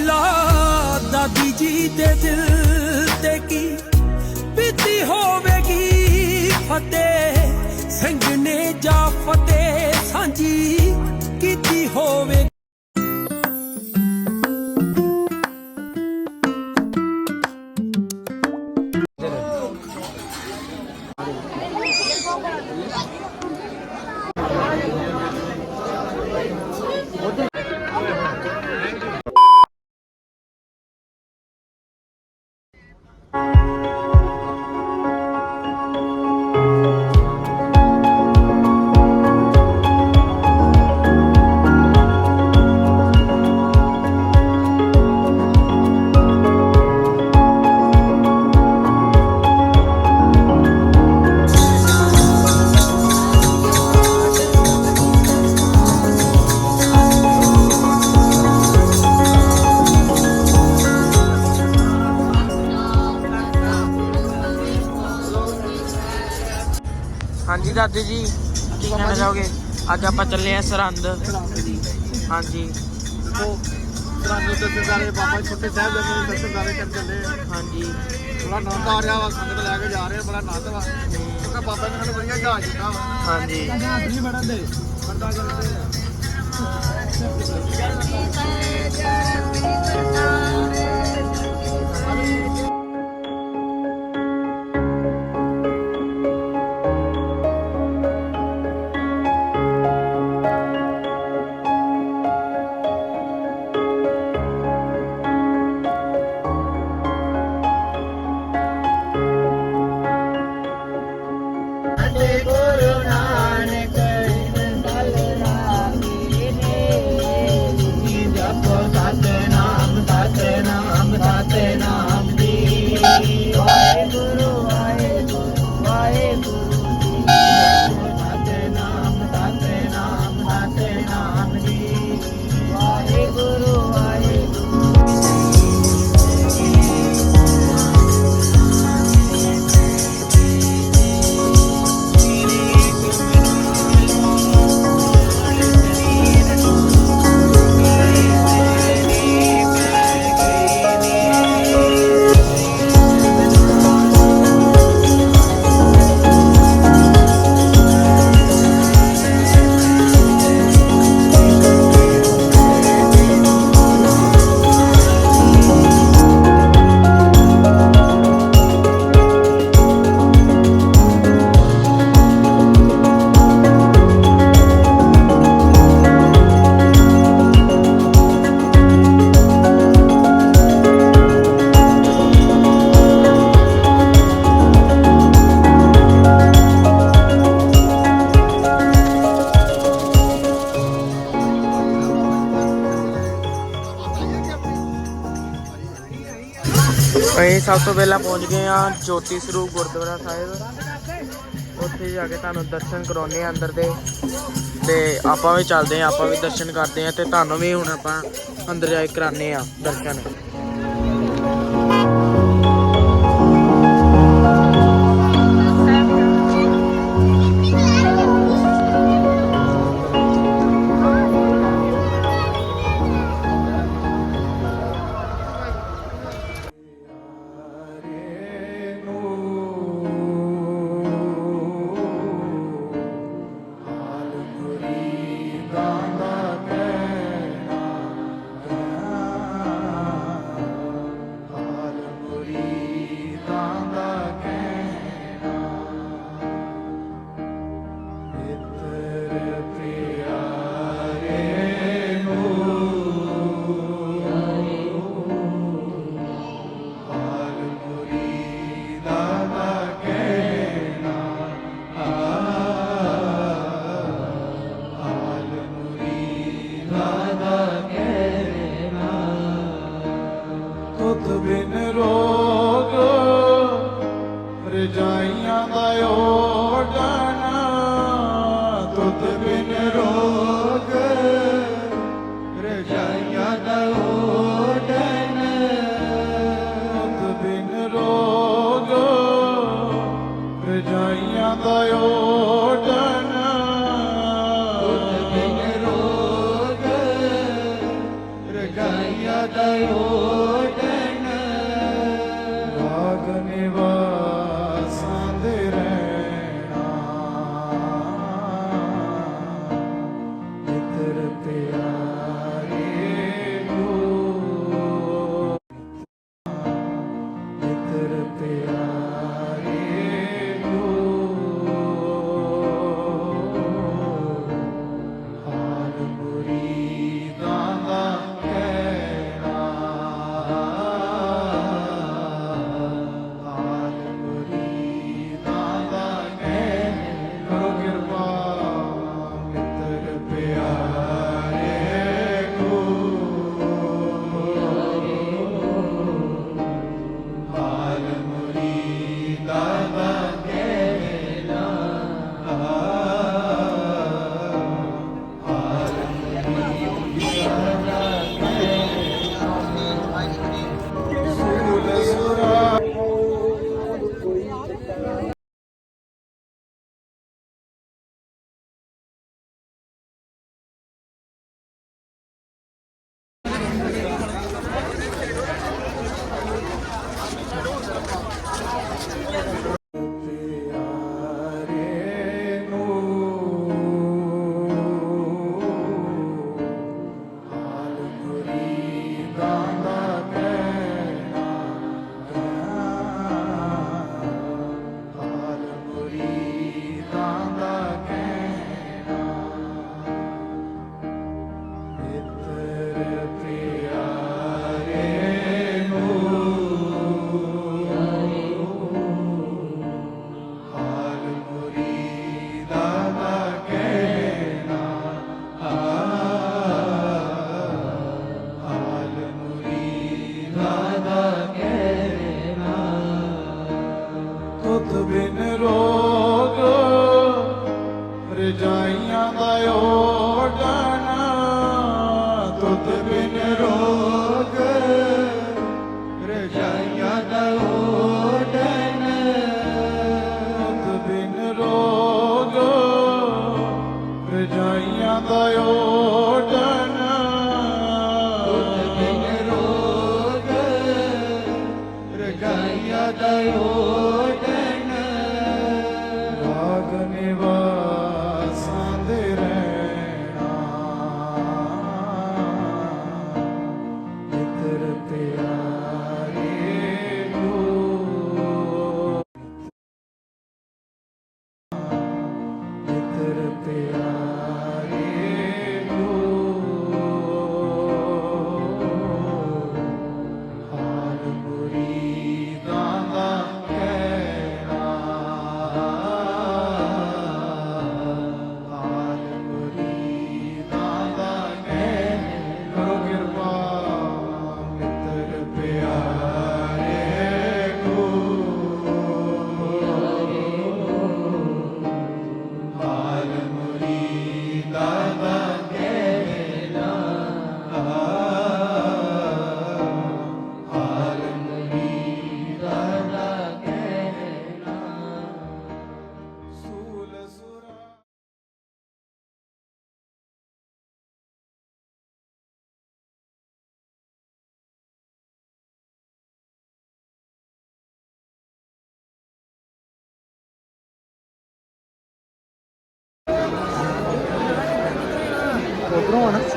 ਲਾ ਦਾਦੀ ਜੀ ਦੇ ਦਿਲ ਤੇ ਕੀ ਬੀਤੀ ਹੋਵੇਗੀ ਫਤਿਹ? ਸਿੰਘ ਨੇ ਜਾ ਫਤਿਹ ਸਾਂਝੀ ਕੀਤੀ ਹੋਵੇ ਹਾਂਜੀ ਦਾਦੀ ਜੀ ਕੀ ਕਹਿਣਾ ਚਾਹੋਗੇ ਅੱਜ ਆਪਾਂ ਚੱਲੇ ਆ ਸਰਹੰਦ। ਹਾਂਜੀ। ਸਾਨੂੰ ਦਰਸ਼ਨਦਾਰੇ ਬਾਬਾ ਛੋਟੇ ਸਾਹਿਬ ਦੇ ਨੂੰ ਦਰਸ਼ਨਦਾਰੇ ਕਰ ਚੱਲੇ ਆ। ਹਾਂਜੀ। ਬੜਾ ਆਨੰਦ ਆ ਰਿਹਾ ਵਾ ਸੰਗਤ ਲੈ ਕੇ ਜਾ ਰਹੇ ਆ ਬੜਾ ਆਨੰਦ ਵਾ। ਕਿਉਂਕਿ ਬਾਬਾ ਨੇ ਸਾਨੂੰ ਵਧੀਆ ਜਹਾਜ਼ ਦਿੱਤਾ ਵਾ। ਹਾਂਜੀ। ਜਹਾਜ਼ ਨਹੀਂ ਬੜਨ ਦੇ। ਬੰਦਾ ਜਾਂਦੇ ਆ। ਸਭ ਤੋਂ ਪਹਿਲਾਂ ਪਹੁੰਚ ਗਏ ਆ ਜੋਤੀ ਸਰੂਪ ਗੁਰਦੁਆਰਾ ਸਾਹਿਬ। ਉੱਥੇ ਜਾ ਕੇ ਤੁਹਾਨੂੰ ਦਰਸ਼ਨ ਕਰਾਉਣੇ ਆ ਅੰਦਰ ਦੇ। ਤੇ ਆਪਾਂ ਵੀ ਚੱਲਦੇ ਆ ਆਪਾਂ ਵੀ ਦਰਸ਼ਨ ਕਰਦੇ ਆ ਤੇ ਤੁਹਾਨੂੰ ਵੀ ਹੁਣ ਆਪਾਂ ਅੰਦਰ ਜਾ ਕੇ ਕਰਾਣੇ ਆ ਦਰਸ਼ਨ। ਤੁਧ ਬਿਨ ਰੋਗ ਰਜਾਈਆਂ ਨਾ ਬਿਨ ਰੋਗ ਰਜਾਈਆਂ ਦਾ ਓਡਨ ਬਿਨ ਰੋਗ ਰਜਾਈਆਂ ਦਾ ਓਡਨ ਰਾਗ ਨਿਵਾ Oh.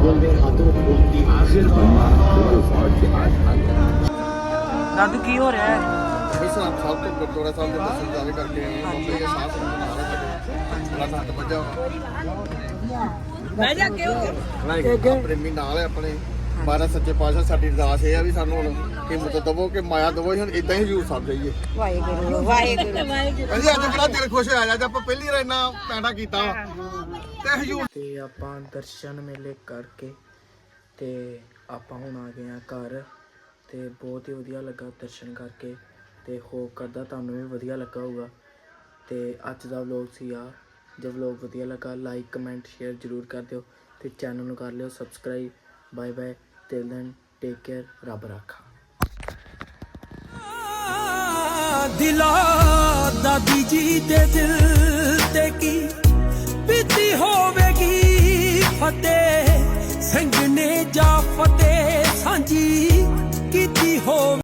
বলবে হাতও বন্দি আখের दादू की हो रहा है ऐसा आप साहब को थोड़ा सा हमने पसंद जारी करके ये साफ बना रहे थे थोड़ा सा बचा मैं जा के प्रेमी नाल है अपने ਮਹਾਰਾਜ ਸੱਚੇ ਪਾਤਸ਼ਾਹ ਸਾਡੀ ਅਰਦਾਸ ਇਹ ਆ ਵੀ ਸਾਨੂੰ ਹੁਣ ਹਿੰਮਤ ਦਵੋ ਕਿ ਮਾਇਆ ਦਵੋ ਹੁਣ ਇਦਾਂ ਹੀ ਹਜ਼ੂਰ ਸਾਹਿਬ ਜਾਈਏ। ਵਾਹਿਗੁਰੂ ਵਾਹਿਗੁਰੂ। ਵਾਹਿਗੁਰੂ ਕਹਿੰਦੇ ਅੱਜ ਬੜਾ ਦਿਲ ਖੁਸ਼ ਹੋਇਆ ਜਦ ਆਪਾਂ ਪਹਿਲੀ ਵਾਰ ਇੰਨਾ ਪੈਂਡਾ ਕੀਤਾ। ਤੇ ਹਜ਼ੂਰ ਤੇ ਆਪਾਂ ਦਰਸ਼ਨ ਮੇਲੇ ਕਰਕੇ ਤੇ ਆਪਾਂ ਹੁਣ ਆ ਗਏ ਆ ਘਰ ਤੇ ਬਹੁਤ ਹੀ ਵਧੀਆ ਲੱਗਾ ਦਰਸ਼ਨ ਕਰਕੇ ਤੇ ਹੋਪ ਕਰਦਾ ਤੁਹਾਨੂੰ ਵੀ ਵਧੀਆ ਲੱਗਾ ਹੋਊਗਾ। ਤੇ ਅੱਜ ਦਾ ਵਲੌਗ ਸੀ ਆ ਜੇ ਵਲੌਗ ਵਧੀਆ ਲੱਗਾ ਲਾਈਕ ਕਮੈਂਟ ਸ਼ੇਅਰ ਜਰੂਰ ਕਰ ਦਿਓ ਤੇ ਚੈਨਲ ਨੂੰ ਕਰ ਲਿਓ subscribe bye bye till then, take care, ਰੱਬ ਰਾਖਾ। ਦਿਲਾ ਦਾਦੀ ਜੀ ਦੇ ਦਿਲ ਤੇ ਕੀ ਬੀਤੀ ਹੋਵੇਗੀ? ਫਤਿਹ ਸਿੰਘ ਨੇ ਜਾ ਫਤਿਹ ਸਾਂਝੀ ਕੀਤੀ ਹੋਵੇ